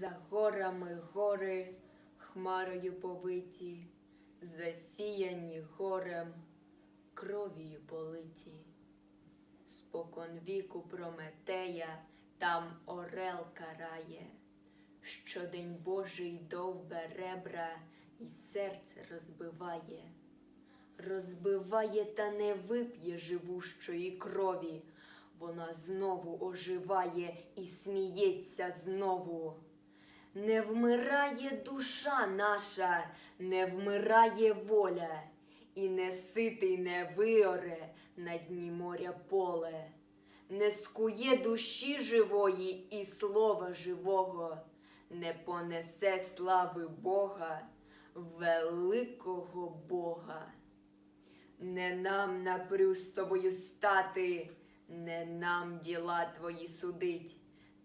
За горами гори хмарою повиті, засіяні горем, кров'ю политі. Спокон віку Прометея там орел карає, щодень Божий довбе ребра і серце розбиває. Розбиває та не вип'є живущої крові. Вона знову оживає і сміється знову. Не вмирає душа наша, не вмирає воля, і не ситий не виоре на дні моря поле, не скує душі живої і слова живого, не понесе слави Бога, великого Бога. Не нам напрю з тобою стати, не нам діла твої судить.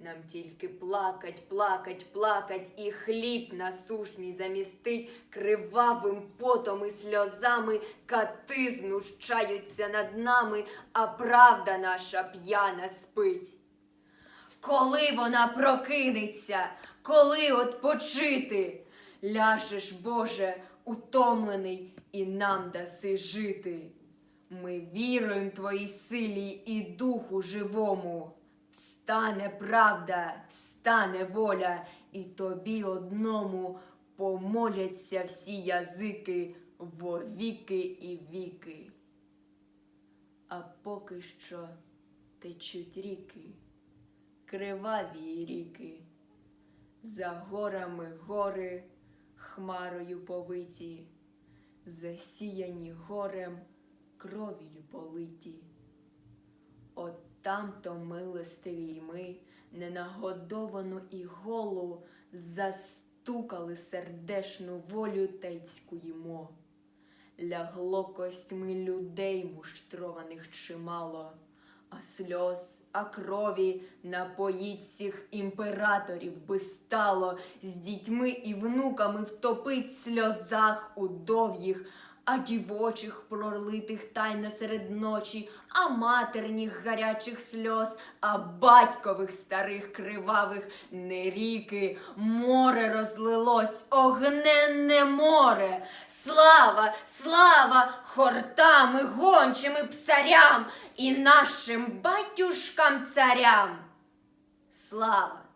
Нам тільки плакать, плакать, плакать, і хліб насушній замістить кривавим потом і сльозами кати знущаються над нами, а правда наша п'яна спить. Коли вона прокинеться, коли отпочити, ляжеш, Боже, утомлений, і нам даси жити. Ми віруємо твоїй силі і духу живому. Встане правда, встане воля, і тобі одному помоляться всі язики во віки і віки. А поки що течуть ріки криваві ріки, за горами гори, хмарою повиті, засіяні горем, кров'ю политі. От там-то милостиві ми, ненагодовану і голу, застукали сердешну волю та й. Лягло костьми людей муштрованих чимало, а сльоз, а крові напоїть всіх імператорів би стало, з дітьми і внуками втопить в сльозах удов'їх, а дівочих пролитих тайно серед ночі, а матерніх гарячих сльоз, а батькових старих кривавих не ріки, море розлилось, огненне море. Слава, слава хортам і гончим і псарям і нашим батюшкам царям. Слава!